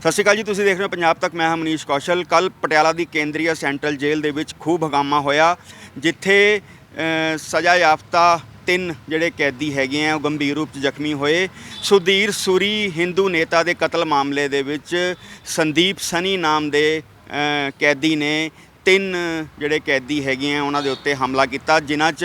ਸਤਿ ਸ਼੍ਰੀ ਅਕਾਲ ਜੀ, ਤੁਸੀਂ ਦੇਖ ਰਹੇ ਹੋ ਪੰਜਾਬ ਤੱਕ। ਮੈਂ ਹਾਂ ਮਨੀਸ਼ ਕੌਸ਼ਲ। ਕੱਲ ਪਟਿਆਲਾ ਦੀ ਕੇਂਦਰੀਆ ਸੈਂਟਰਲ ਜੇਲ੍ਹ ਦੇ ਵਿੱਚ ਖੂਬ ਹਗਾਮਾ ਹੋਇਆ, ਜਿੱਥੇ ਸਜ਼ਾ ਯਾਫਤਾ ਤਿੰਨ ਜਿਹੜੇ ਕੈਦੀ ਹੈਗੇ ਆ, ਉਹ ਗੰਭੀਰ ਰੂਪ 'ਚ ਜ਼ਖਮੀ ਹੋਏ। ਸੁਧੀਰ ਸੂਰੀ ਹਿੰਦੂ ਨੇਤਾ ਦੇ ਕਤਲ ਮਾਮਲੇ ਦੇ ਵਿੱਚ ਸੰਦੀਪ ਸਨੀ ਨਾਮ ਦੇ ਕੈਦੀ ਨੇ ਤਿੰਨ ਜਿਹੜੇ ਕੈਦੀ ਹੈਗੇ ਆ, ਉਹਨਾਂ ਦੇ ਉੱਤੇ ਹਮਲਾ ਕੀਤਾ, ਜਿਨ੍ਹਾਂ 'ਚ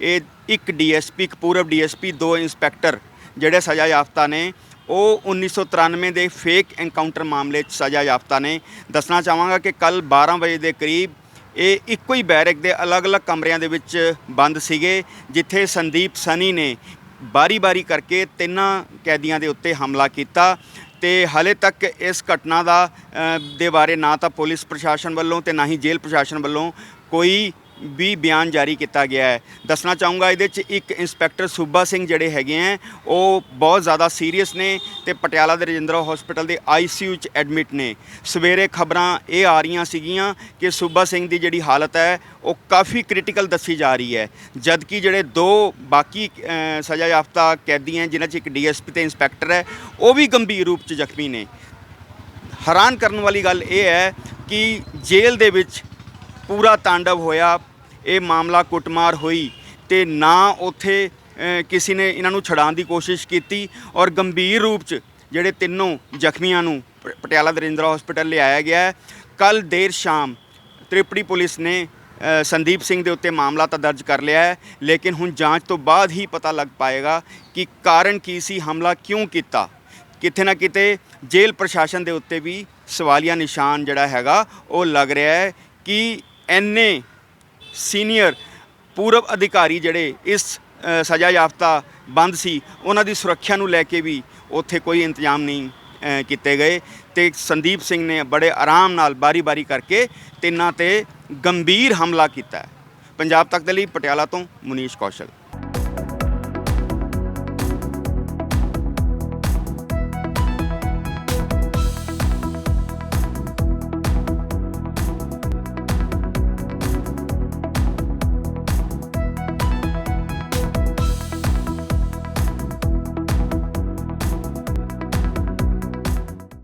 ਇਹ ਇੱਕ ਡੀਐਸਪੀ, ਇੱਕ ਪੂਰਬ ਡੀਐਸਪੀ, ਦੋ ਇੰਸਪੈਕਟਰ ਜਿਹੜੇ ਸਜ਼ਾ ਯਾਫਤਾ ਨੇ। ਉਹ 1993 ਦੇ ਫੇਕ ਐਨਕਾਊਂਟਰ ਮਾਮਲੇ 'ਚ ਸਜ਼ਾ ਯਾਫਤਾ ਨੇ। ਦੱਸਣਾ ਚਾਹਾਂਗਾ ਕਿ ਕੱਲ 12 ਵਜੇ ਦੇ ਕਰੀਬ ਇਹ ਇੱਕੋ ਹੀ ਬੈਰਕ ਦੇ ਅਲੱਗ-ਅਲੱਗ ਕਮਰਿਆਂ ਦੇ ਵਿੱਚ ਬੰਦ ਸੀਗੇ, ਜਿੱਥੇ ਸੰਦੀਪ ਸਨੀ ਨੇ ਬਾਰੀ-ਬਾਰੀ ਕਰਕੇ ਤਿੰਨਾਂ ਕੈਦੀਆਂ ਦੇ ਉੱਤੇ ਹਮਲਾ ਕੀਤਾ ਤੇ ਹਾਲੇ ਤੱਕ ਇਸ ਘਟਨਾ ਦਾ ਦੇ ਬਾਰੇ ਨਾ ਤਾਂ ਪੁਲਿਸ ਪ੍ਰਸ਼ਾਸਨ ਵੱਲੋਂ ਤੇ ਨਾ ਹੀ ਜੇਲ੍ਹ ਪ੍ਰਸ਼ਾਸਨ ਵੱਲੋਂ ਕੋਈ ਵੀ ਬਿਆਨ ਜਾਰੀ ਕੀਤਾ ਗਿਆ ਹੈ। ਦੱਸਣਾ ਚਾਹੂੰਗਾ ਇਹਦੇ 'ਚ ਇੱਕ ਇੰਸਪੈਕਟਰ ਸੂਬਾ ਸਿੰਘ ਜਿਹੜੇ ਹੈਗੇ ਆ ਉਹ ਬਹੁਤ ਜ਼ਿਆਦਾ ਸੀਰੀਅਸ ਨੇ ਤੇ ਪਟਿਆਲਾ ਦੇ ਰਜਿੰਦਰਾ ਹਸਪੀਟਲ ਦੇ ਆਈਸੀਯੂ 'ਚ ਐਡਮਿਟ ਨੇ। ਸਵੇਰੇ ਖਬਰਾਂ ਇਹ ਆ ਰਹੀਆਂ ਸੀਗੀਆਂ ਕਿ ਸੂਬਾ ਸਿੰਘ ਦੀ ਜਿਹੜੀ ਹਾਲਤ ਹੈ ਉਹ ਕਾਫੀ ਕ੍ਰਿਟੀਕਲ ਦੱਸੀ ਜਾ ਰਹੀ ਹੈ ਜਦਕਿ ਜਿਹੜੇ ਦੋ ਬਾਕੀ ਸਜ਼ਾ ਯਾਫਤਾ ਕੈਦੀ ਹੈ ਜਿਨ੍ਹਾਂ 'ਚ ਇੱਕ ਡੀਐਸਪੀ ਤੇ ਇੰਸਪੈਕਟਰ ਹੈ ਉਹ ਵੀ ਗੰਭੀਰ ਰੂਪ 'ਚ ਜ਼ਖਮੀ ਨੇ। ਹੈਰਾਨ ਕਰਨ ਵਾਲੀ ਗੱਲ ਇਹ ਹੈ ਕਿ ਜੇਲ੍ਹ ਦੇ ਵਿੱਚ ਪੂਰਾ ਤਾਂਡਵ ਹੋਇਆ ਇਹ ਮਾਮਲਾ ਕੁੱਟਮਾਰ ਹੋਈ ਤੇ ਨਾ ਉੱਥੇ ਕਿਸੇ ਨੇ ਇਹਨਾਂ ਨੂੰ ਛਡਾਉਣ ਦੀ ਕੋਸ਼ਿਸ਼ ਕੀਤੀ ਔਰ ਗੰਭੀਰ ਰੂਪ 'ਚ ਜਿਹੜੇ ਤਿੰਨੋਂ ਜ਼ਖਮੀਆਂ ਨੂੰ ਪਟਿਆਲਾ ਦਰਿੰਦਰਾ ਰਜਿੰਦਰਾ ਹਸਪੀਟਲ ਲਿਆਇਆ ਗਿਆ ਹੈ। ਕੱਲ ਦੇਰ ਸ਼ਾਮ ਤ੍ਰਿਪੜੀ ਪੁਲਿਸ ਨੇ ਸੰਦੀਪ ਸਿੰਘ ਦੇ ਉੱਤੇ ਮਾਮਲਾ ਤਾਂ ਦਰਜ ਕਰ ਲਿਆ ਹੈ, ਲੇਕਿਨ ਹੁਣ ਜਾਂਚ ਤੋਂ ਬਾਅਦ ਹੀ ਪਤਾ ਲੱਗ ਪਾਏਗਾ ਕਿ ਕਾਰਨ ਕੀ ਸੀ, ਹਮਲਾ ਕਿਉਂ ਕੀਤਾ। ਕਿਤੇ ਨਾ ਕਿਤੇ ਜੇਲ੍ਹ ਪ੍ਰਸ਼ਾਸਨ ਦੇ ਉੱਤੇ ਵੀ ਸਵਾਲੀਆ ਨਿਸ਼ਾਨ ਜਿਹੜਾ ਹੈਗਾ, ਉਹ ਲੱਗ ਰਿਹਾ ਹੈ ਕਿ ਐਨੇ ਸੀਨੀਅਰ ਪੂਰਬ ਅਧਿਕਾਰੀ ਜਿਹੜੇ ਇਸ ਸਜ਼ਾ ਯਾਫਤਾ ਬੰਦ ਸੀ, ਉਹਨਾਂ ਦੀ ਸੁਰੱਖਿਆ ਨੂੰ ਲੈ ਕੇ ਵੀ ਉੱਥੇ ਕੋਈ ਇੰਤਜ਼ਾਮ ਨਹੀਂ ਕੀਤੇ ਗਏ ਤੇ ਸੰਦੀਪ ਸਿੰਘ ਨੇ ਬੜੇ ਆਰਾਮ ਨਾਲ ਬਾਰੀ-ਬਾਰੀ ਕਰਕੇ ਤਿੰਨਾਂ ਤੇ ਗੰਭੀਰ ਹਮਲਾ ਕੀਤਾ ਪੰਜਾਬ ਤੱਕ ਦੇ ਲਈ ਪਟਿਆਲਾ ਤੋਂ ਮੁਨੀਸ਼ ਕੌਸ਼ਲ।